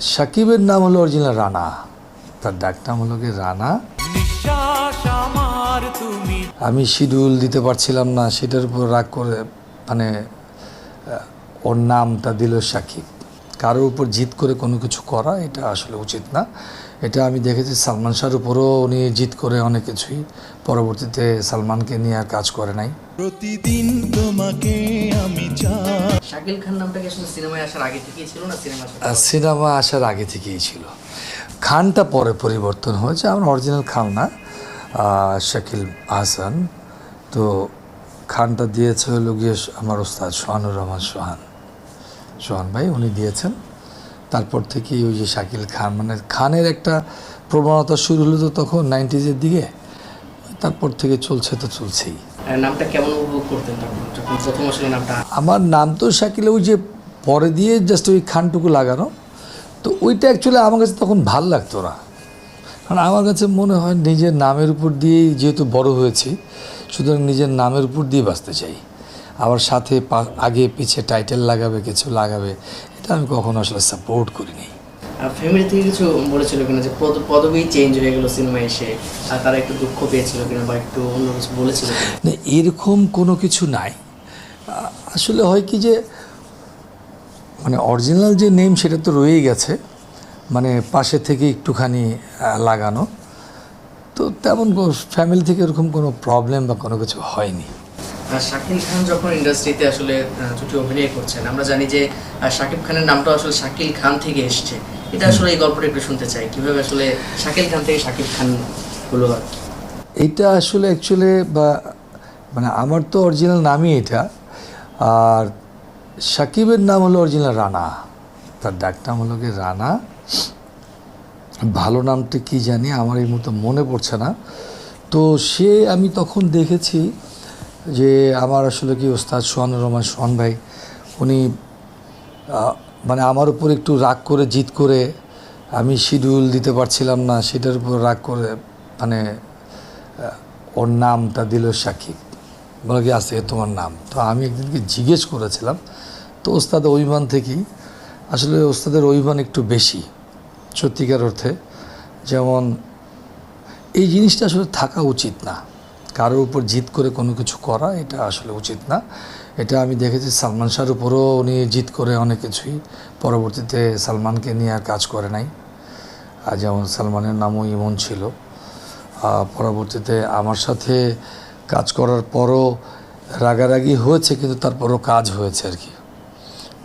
সাকিবের নাম হলো অরিজিনাল রানা। তার ডাক নাম হলো কি রানা? আমি শিডিউল দিতে পারছিলাম না সেটার উপর রাগ করে মানে ওর নামটা দিল সাকিব। কারোর উপর জিত করে কোনো কিছু করা এটা আসলে উচিত না। এটা আমি দেখেছি সালমান শাহর উপরও উনি জিত করে অনেক কিছুই। পরবর্তীতে সালমানকে নিয়ে আর কাজ করে নাই। প্রতিদিন তোমাকে শাকিল খান নামটা কি আসলে সিনেমায় আসার আগে থেকেই ছিল না সিনেমা সিনেমা আসার আগে থেকেই ছিল। খানটা পরে পরিবর্তন হয়েছে, আমার অরিজিনাল খান না শাকিল আহসান তো খানটা দিয়েছে হলো গিয়ে আমার ওস্তাদ সোহানুর রহমান সোহান। সোহান ভাই, উনি দিয়েছেন। তারপর থেকেই ওই যে শাকিল খান মানে খানের একটা প্রবণতা শুরু হলো তো তখন নাইনটিজের দিকে। তারপর থেকে চলছে তো চলছেই। নামটা কেমন উপভোগ করতেন তখন? প্রথম আসলে নামটা? আমার নাম তো শাকিল, ওই যে পরে দিয়ে জাস্ট ওই খানটুকু লাগানো। তো ওইটা অ্যাকচুয়ালি আমার কাছে তখন ভালো লাগতো না। কারণ আমার কাছে মনে হয় নিজের নামের উপর দিয়েই যেহেতু বড় হয়েছি, সুতরাং নিজের নামের উপর দিয়ে বাঁচতে চাই। আবার সাথে আগে পিছে টাইটেল লাগাবে, কিছু লাগাবে, এটা আমি কখনো আসলে সাপোর্ট করিনি। ফ্যামিলি থেকে কিছু বলেছিল কিনা যে পদ পদবি চেঞ্জ হয়ে গেল সিনেমায় এসে আর তারা একটু দুঃখ পেয়েছিল কিনা বা একটু অন্য কিছু বলেছিল না এরকম কোনো কিছু নাই। আসলে হয় কি যে মানে অরিজিনাল যে নেম সেটা তো রয়েই গেছে মানে পাশে থেকে একটুখানি লাগানো। তো তেমন ফ্যামিলি থেকে এরকম কোনো প্রবলেম বা কোনো কিছু হয়নি। শাকিল খান যখন ইন্ডাস্ট্রিতে আসলে জুটি অভিনয় করছেন আমরা জানি যে শাকিব খানের নামটা আসলে শাকিল খান থেকে এসছে। এটা আসলে এই গল্পটা একটু শুনতে চাই। কীভাবে আসলে শাকিল খান থেকে শাকিব খান হলো কি। আসলে অ্যাকচুয়ালি বা মানে আমার তো অরিজিনাল নামই এটা। আর সাকিবের নাম হলো অরিজিনাল রানা। তার ডাক নাম হলো কি রানা। ভালো নামটা কি জানি, আমার এই মতো মনে পড়ছে না। তো সে আমি তখন দেখেছি যে আমার আসলে কি ওস্তাদ সোহানুর রহমান সোহান ভাই, উনি মানে আমার উপর একটু রাগ করে জিত করে আমি শিডিউল দিতে পারছিলাম না, সেটার উপর রাগ করে মানে ওর নামটা দিল সাকিব বলে কি আছে তোমার নাম। তো আমি একদিনকে জিজ্ঞেস করেছিলাম, তো ওস্তাদ অভিমান থেকেই, আসলে ওস্তাদের অভিমান একটু বেশি, সত্যিকার অর্থে। যেমন, এই জিনিসটা আসলে থাকা উচিত না। কারোর উপর জিত করে কোনো কিছু করা, এটা আসলে উচিত না। এটা আমি দেখেছি সালমান শাহর উপরও উনি জিত করে অনেক কিছুই। পরবর্তীতে সালমানকে নিয়ে আর কাজ করে নাই। যেমন সালমানের নামও ইমন ছিল। পরবর্তীতে আমার সাথে কাজ করার পরও রাগারাগি হয়েছে, কিন্তু তারপরও কাজ হয়েছে আর কি।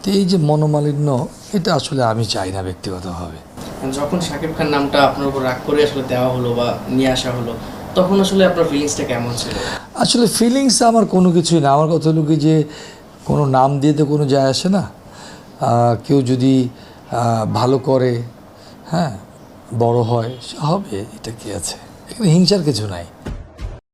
তো এই যে মনোমালিন্য, এটা আসলে আমি চাই না ব্যক্তিগতভাবে। যখন শাকিব খান নামটা আপনার উপর রাগ করে আসলে দেওয়া হলো বা নিয়ে আসা হলো তখন আসলে আপনার ফিলিংসটা কেমন ছিল? আসলে ফিলিংস আমার কোনো কিছুই না। আমার কথা হলো কি যে, কোনো নাম দিয়ে তো কোনো যায় আসে না। কেউ যদি ভালো করে হ্যাঁ বড় হয় হবে, এটা কি আছে? এখানে হিংসার কিছু নাই।